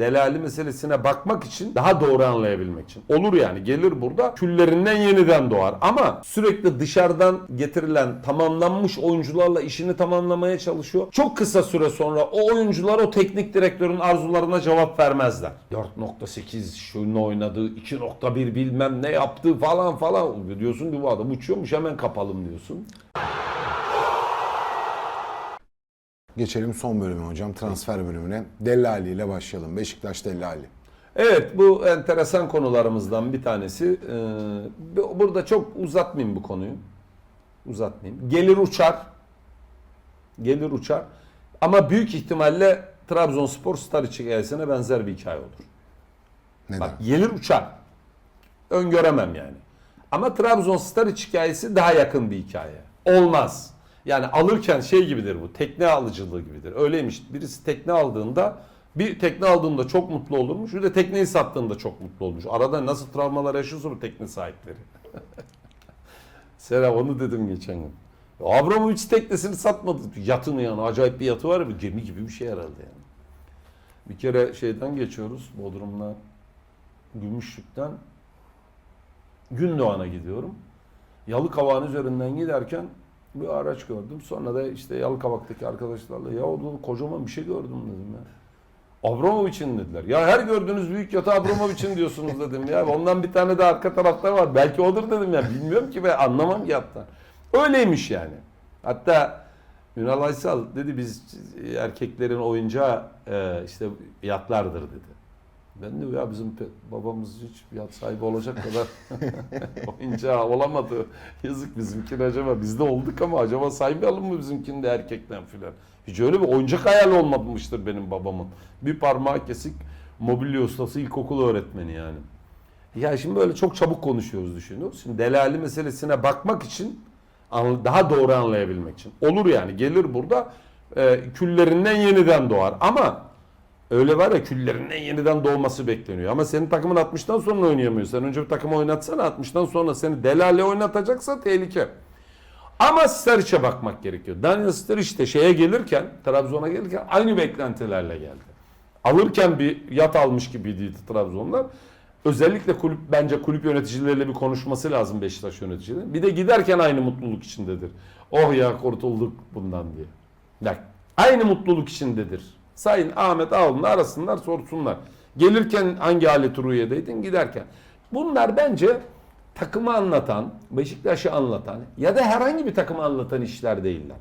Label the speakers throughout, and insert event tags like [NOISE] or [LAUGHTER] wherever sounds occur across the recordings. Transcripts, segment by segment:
Speaker 1: Delali meselesine bakmak için daha doğru anlayabilmek için. Olur yani gelir burada küllerinden yeniden doğar. Ama sürekli dışarıdan getirilen tamamlanmış oyuncularla işini tamamlamaya çalışıyor. Çok kısa süre sonra o oyuncular o teknik direktörün arzularına cevap vermezler. 4.8 şunu oynadı, 2.1 bilmem ne yaptı falan falan. Diyorsun ki bu adam uçuyormuş hemen kapalım diyorsun.
Speaker 2: Geçelim son bölüme hocam. Transfer bölümüne. Dellali ile başlayalım. Beşiktaş Dellali.
Speaker 1: Evet bu enteresan konularımızdan bir tanesi. Ee, burada çok uzatmayayım bu konuyu. Uzatmayayım. Gelir uçar. Gelir uçar. Ama büyük ihtimalle Trabzonspor Star hikayesine benzer bir hikaye olur.
Speaker 2: Neden?
Speaker 1: Bak gelir uçar. Öngöremem yani. Ama Trabzonspor hikayesi daha yakın bir hikaye. Olmaz. Yani alırken şey gibidir bu. Tekne alıcılığı gibidir. Öyleymiş. Birisi tekne aldığında bir tekne aldığında çok mutlu olurmuş. Bir de tekneyi sattığında çok mutlu olmuş. Arada nasıl travmalar yaşıyorsa bu tekne sahipleri. [LAUGHS] Sera onu dedim geçen gün. Abramovich teknesini satmadı. Yatını yani acayip bir yatı var ya bir gemi gibi bir şey herhalde yani. Bir kere şeyden geçiyoruz Bodrum'la Gümüşlük'ten Gündoğan'a gidiyorum. Yalıkavak'ın üzerinden giderken bir araç gördüm. Sonra da işte Yalıkavak'taki arkadaşlarla ya orada kocaman bir şey gördüm dedim ya. Abramovich'in dediler. Ya her gördüğünüz büyük yatağı Abramovich'in diyorsunuz [LAUGHS] dedim ya. Ondan bir tane de arka tarafta var. Belki odur dedim ya. Bilmiyorum ki ben anlamam ki hatta. Öyleymiş yani. Hatta Ünal Aysal dedi biz erkeklerin oyuncağı e, işte yatlardır dedi. Ben de ya bizim babamız hiç yat sahibi olacak kadar [LAUGHS] oyuncağı olamadı. Yazık bizimkine acaba bizde olduk ama acaba saymayalım mı bizimkini de erkekten filan. Hiç öyle bir oyuncak hayali olmamıştır benim babamın. Bir parmağı kesik mobilya ustası ilkokul öğretmeni yani. Ya şimdi böyle çok çabuk konuşuyoruz düşünüyoruz. Şimdi delali meselesine bakmak için daha doğru anlayabilmek için. Olur yani gelir burada e, küllerinden yeniden doğar. Ama öyle var ya küllerinden yeniden doğması bekleniyor. Ama senin takımın 60'tan sonra oynayamıyor. Sen önce bir takımı oynatsana 60'tan sonra seni delale oynatacaksa tehlike. Ama Sturridge'e bakmak gerekiyor. Daniel Sturridge de şeye gelirken, Trabzon'a gelirken aynı beklentilerle geldi. Alırken bir yat almış gibiydi Trabzonlar. Özellikle kulüp bence kulüp yöneticileriyle bir konuşması lazım Beşiktaş yöneticilerinin. Bir de giderken aynı mutluluk içindedir. Oh ya kurtulduk bundan diye. Bak aynı mutluluk içindedir. Sayın Ahmet Ağol'unu arasınlar sorsunlar. Gelirken hangi alet ruhiyedeydin giderken. Bunlar bence takımı anlatan, Beşiktaş'ı anlatan ya da herhangi bir takımı anlatan işler değiller.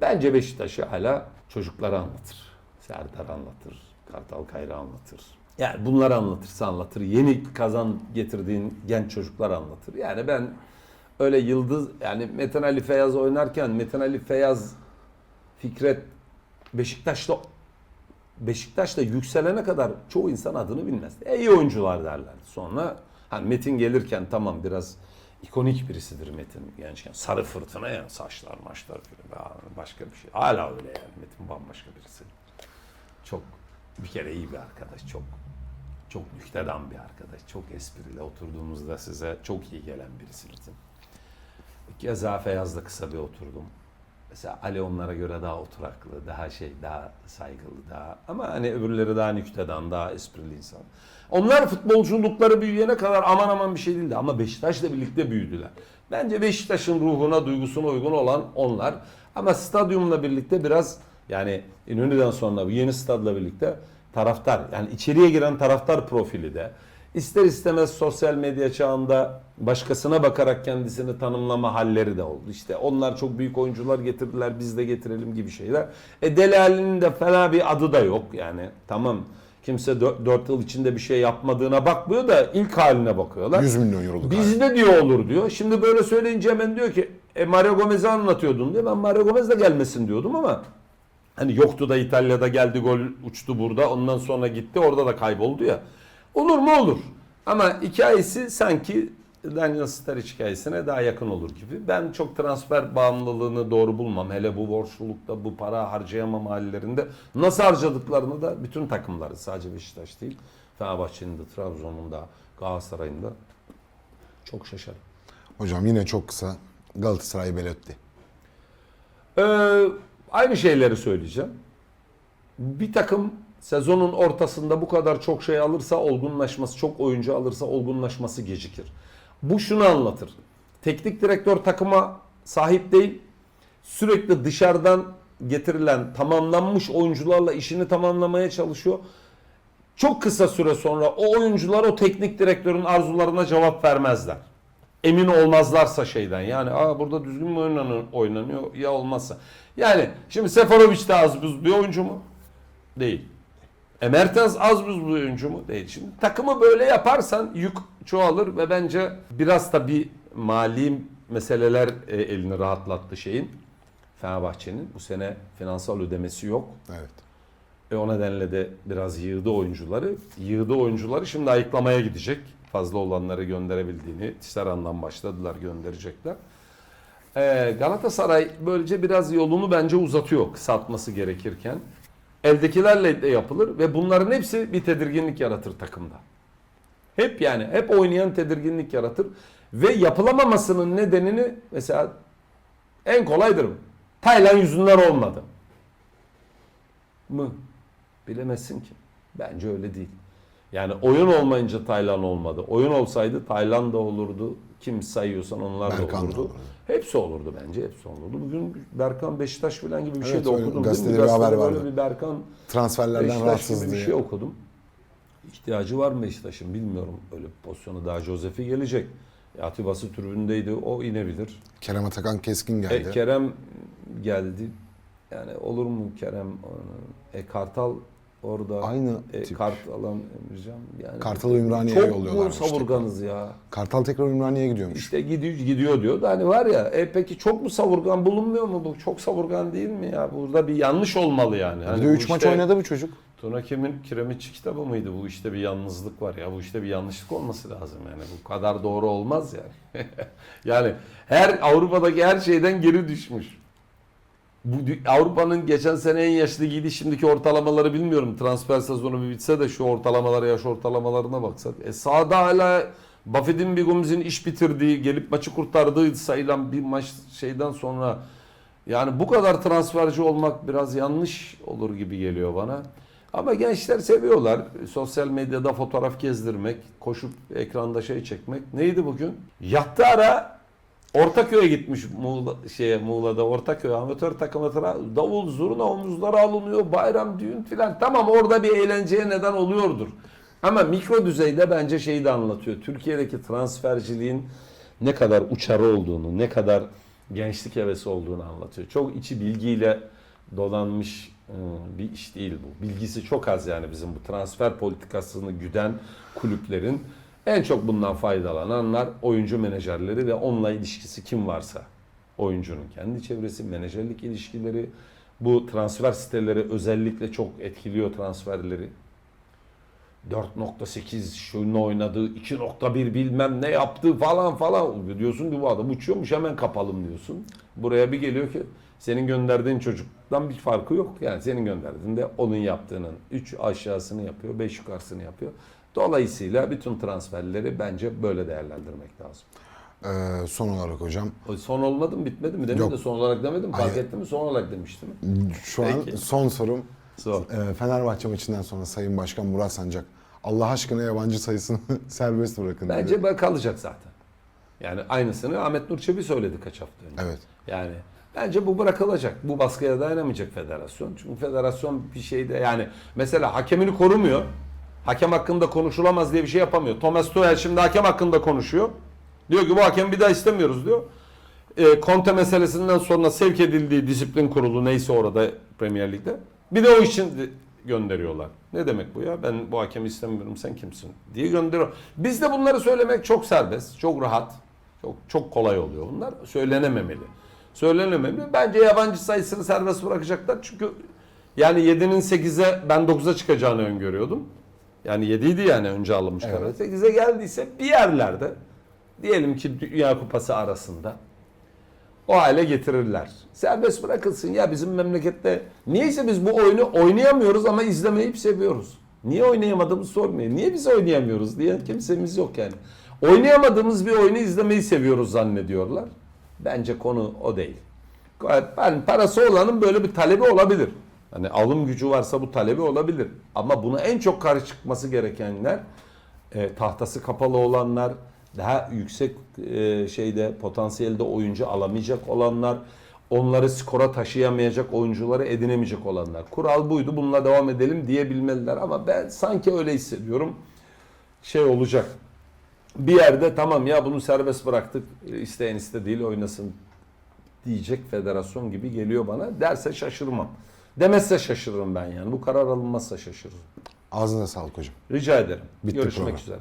Speaker 1: Bence Beşiktaş'ı hala çocuklara anlatır. Serdar anlatır, Kartal Kayra anlatır. Yani bunları anlatırsa anlatır. Yeni kazan getirdiğin genç çocuklar anlatır. Yani ben öyle yıldız yani Metin Ali Feyyaz oynarken Metin Ali Feyyaz Fikret Beşiktaş'ta Beşiktaş'ta yükselene kadar çoğu insan adını bilmez. E, iyi oyuncular derler. Sonra hani Metin gelirken tamam biraz ikonik birisidir Metin gençken. Sarı fırtına ya saçlar maçlar falan. Başka bir şey. Hala öyle yani Metin bambaşka birisi. Çok bir kere iyi bir arkadaş. Çok çok nüktedan bir arkadaş. Çok esprili. Oturduğumuzda size çok iyi gelen birisi Metin. Keza Feyyaz'la kısa bir oturdum. Mesela Ali onlara göre daha oturaklı, daha şey, daha saygılı, daha ama hani öbürleri daha nüktedan, daha esprili insan. Onlar futbolculukları büyüyene kadar aman aman bir şey değildi ama Beşiktaş'la birlikte büyüdüler. Bence Beşiktaş'ın ruhuna, duygusuna uygun olan onlar. Ama stadyumla birlikte biraz yani İnönü'den sonra bu yeni stadla birlikte taraftar yani içeriye giren taraftar profili de ister istemez sosyal medya çağında başkasına bakarak kendisini tanımlama halleri de oldu. İşte onlar çok büyük oyuncular getirdiler biz de getirelim gibi şeyler. E Delali'nin de fena bir adı da yok yani tamam kimse 4 yıl içinde bir şey yapmadığına bakmıyor da ilk haline bakıyorlar.
Speaker 2: 100 milyon euroluk hali.
Speaker 1: Bizde diyor olur diyor. Şimdi böyle söyleyince hemen diyor ki e, Mario Gomez'i anlatıyordun diyor. Ben Mario Gomez de gelmesin diyordum ama hani yoktu da İtalya'da geldi gol uçtu burada. Ondan sonra gitti orada da kayboldu ya. Olur mu olur. Ama hikayesi sanki Daniel Sturridge hikayesine daha yakın olur gibi. Ben çok transfer bağımlılığını doğru bulmam. Hele bu borçlulukta bu para harcayamama hallerinde nasıl harcadıklarını da bütün takımları sadece Beşiktaş değil. Fenerbahçe'nin de Trabzon'un da Galatasaray'ın da çok şaşarım.
Speaker 2: Hocam yine çok kısa Galatasaray Belotti.
Speaker 1: Ee, aynı şeyleri söyleyeceğim. Bir takım sezonun ortasında bu kadar çok şey alırsa olgunlaşması, çok oyuncu alırsa olgunlaşması gecikir. Bu şunu anlatır. Teknik direktör takıma sahip değil, sürekli dışarıdan getirilen tamamlanmış oyuncularla işini tamamlamaya çalışıyor. Çok kısa süre sonra o oyuncular o teknik direktörün arzularına cevap vermezler. Emin olmazlarsa şeyden yani Aa, burada düzgün mü oynanıyor, ya olmazsa. Yani şimdi Seferovic de az buz bir oyuncu mu? Değil. E Mertens az buz bir oyuncu mu? Değil. Şimdi takımı böyle yaparsan yük çoğalır ve bence biraz da bir mali meseleler e, elini rahatlattı şeyin. Fenerbahçe'nin bu sene finansal ödemesi yok.
Speaker 2: Evet.
Speaker 1: E o nedenle de biraz yığdı oyuncuları. Yığdı oyuncuları şimdi ayıklamaya gidecek. Fazla olanları gönderebildiğini. Tisseran'dan başladılar gönderecekler. E, Galatasaray böylece biraz yolunu bence uzatıyor kısaltması gerekirken. Eldekilerle de yapılır ve bunların hepsi bir tedirginlik yaratır takımda. Hep yani hep oynayan tedirginlik yaratır ve yapılamamasının nedenini mesela en kolaydır. Taylan yüzünden olmadı mı? Bilemezsin ki. Bence öyle değil. Yani oyun olmayınca Taylan olmadı. Oyun olsaydı Taylan da olurdu. Kim sayıyorsan onlar da
Speaker 2: Berkan da
Speaker 1: olurdu.
Speaker 2: olurdu.
Speaker 1: Hepsi olurdu bence. Hepsi olurdu. Bugün Berkan Beşiktaş falan gibi bir şey
Speaker 2: Evet,
Speaker 1: de
Speaker 2: öyle
Speaker 1: okudum.
Speaker 2: gazetede bir haber vardı.
Speaker 1: böyle bir Berkan
Speaker 2: Transferlerden rahatsız
Speaker 1: gibi bir şey okudum. İhtiyacı var mı Beşiktaş'ın bilmiyorum. Öyle bir pozisyonu daha Josef'i gelecek. E, Atibası tribündeydi. O inebilir.
Speaker 2: Kerem Atakan Keskin geldi.
Speaker 1: E, Kerem geldi. Yani olur mu Kerem? E, Kartal orada.
Speaker 2: Aynı
Speaker 1: E,
Speaker 2: tip.
Speaker 1: Kartal'an Emircan. Yani
Speaker 2: Kartal'ı Ümraniye'ye
Speaker 1: çok mu savurganız ya?
Speaker 2: Kartal tekrar Ümraniye'ye gidiyormuş.
Speaker 1: İşte gidiyor, gidiyor diyor da hani var ya e peki çok mu savurgan bulunmuyor mu bu? Çok savurgan değil mi ya? Burada bir yanlış olmalı yani.
Speaker 2: Bir
Speaker 1: Hani
Speaker 2: de
Speaker 1: bu
Speaker 2: 3 maç
Speaker 1: işte-
Speaker 2: oynadı bu çocuk.
Speaker 1: Tuna Kim'in Kiremitçi kitabı mıydı? Bu işte bir yalnızlık var ya. Bu işte bir yanlışlık olması lazım yani. Bu kadar doğru olmaz yani. [LAUGHS] yani her Avrupa'daki her şeyden geri düşmüş. Bu Avrupa'nın geçen sene en yaşlı giydi şimdiki ortalamaları bilmiyorum. Transfer sezonu bir bitse de şu ortalamalara yaş ortalamalarına baksak. E sağda hala Buffett'in Bigomz'in iş bitirdiği, gelip maçı kurtardığı sayılan bir maç şeyden sonra yani bu kadar transferci olmak biraz yanlış olur gibi geliyor bana. Ama gençler seviyorlar. Sosyal medyada fotoğraf gezdirmek, koşup ekranda şey çekmek. Neydi bugün? Yattı ara Ortaköy'e gitmiş Muğla, şeye, Muğla'da Ortaköy amatör takımı davul zurna omuzlara alınıyor bayram düğün filan tamam orada bir eğlenceye neden oluyordur. Ama mikro düzeyde bence şeyi de anlatıyor. Türkiye'deki transferciliğin ne kadar uçarı olduğunu, ne kadar gençlik hevesi olduğunu anlatıyor. Çok içi bilgiyle dolanmış e, bir iş değil bu. Bilgisi çok az yani bizim bu transfer politikasını güden kulüplerin en çok bundan faydalananlar oyuncu menajerleri ve onunla ilişkisi kim varsa. Oyuncunun kendi çevresi, menajerlik ilişkileri, bu transfer siteleri özellikle çok etkiliyor transferleri. 4.8 şunu oynadı, 2.1 bilmem ne yaptı falan falan diyorsun ki bu adam uçuyormuş hemen kapalım diyorsun. Buraya bir geliyor ki senin gönderdiğin çocuktan bir farkı yok. Yani senin gönderdiğinde onun yaptığının 3 aşağısını yapıyor, 5 yukarısını yapıyor. Dolayısıyla bütün transferleri bence böyle değerlendirmek lazım.
Speaker 2: Ee, son olarak hocam
Speaker 1: son olmadı mı bitmedi mi? Demin
Speaker 2: Yok.
Speaker 1: de son olarak demedim. Fark ettin mi? Son olarak demiştim.
Speaker 2: şu an
Speaker 1: Peki.
Speaker 2: son sorum.
Speaker 1: Son.
Speaker 2: Ee, Fenerbahçe maçından sonra Sayın Başkan Murat Sancak Allah aşkına yabancı sayısını [LAUGHS] serbest bırakın dedi.
Speaker 1: Bence böyle kalacak zaten. Yani aynısını Ahmet Nur Çebi söyledi kaç hafta önce.
Speaker 2: Evet.
Speaker 1: Yani bence bu bırakılacak. Bu baskıya dayanamayacak federasyon. Çünkü federasyon bir şeyde yani mesela hakemini korumuyor. Hakem hakkında konuşulamaz diye bir şey yapamıyor. Thomas Tuchel şimdi hakem hakkında konuşuyor. Diyor ki bu hakem bir daha istemiyoruz diyor. E, Conte meselesinden sonra sevk edildiği disiplin kurulu neyse orada Premier Lig'de. Bir de o için de- gönderiyorlar. Ne demek bu ya? Ben bu hakemi istemiyorum sen kimsin diye gönderiyor. Bizde bunları söylemek çok serbest, çok rahat, çok çok kolay oluyor bunlar. Söylenememeli. Söylenememeli. Bence yabancı sayısını serbest bırakacaklar. Çünkü yani 7'nin 8'e ben 9'a çıkacağını öngörüyordum. Yani 7 idi yani önce alınmış
Speaker 2: Evet.
Speaker 1: karar. 8'e geldiyse bir yerlerde diyelim ki Dünya Kupası arasında o hale getirirler. Serbest bırakılsın ya bizim memlekette. Niyeyse biz bu oyunu oynayamıyoruz ama izlemeyi seviyoruz. Niye oynayamadığımızı sormuyor. Niye biz oynayamıyoruz diye kimsemiz yok yani. Oynayamadığımız bir oyunu izlemeyi seviyoruz zannediyorlar. Bence konu o değil. Ben parası olanın böyle bir talebi olabilir. Hani alım gücü varsa bu talebi olabilir. Ama buna en çok karşı çıkması gerekenler e, tahtası kapalı olanlar, daha yüksek e, şeyde potansiyelde oyuncu alamayacak olanlar, onları skora taşıyamayacak oyuncuları edinemeyecek olanlar. Kural buydu bununla devam edelim diyebilmeliler ama ben sanki öyle hissediyorum. Şey olacak. Bir yerde tamam ya bunu serbest bıraktık isteyen iste değil oynasın diyecek federasyon gibi geliyor bana. Derse şaşırmam. Demezse şaşırırım ben yani. Bu karar alınmazsa şaşırırım.
Speaker 2: Ağzına sağlık hocam.
Speaker 1: Rica ederim.
Speaker 2: Bitti
Speaker 1: Görüşmek
Speaker 2: program.
Speaker 1: üzere.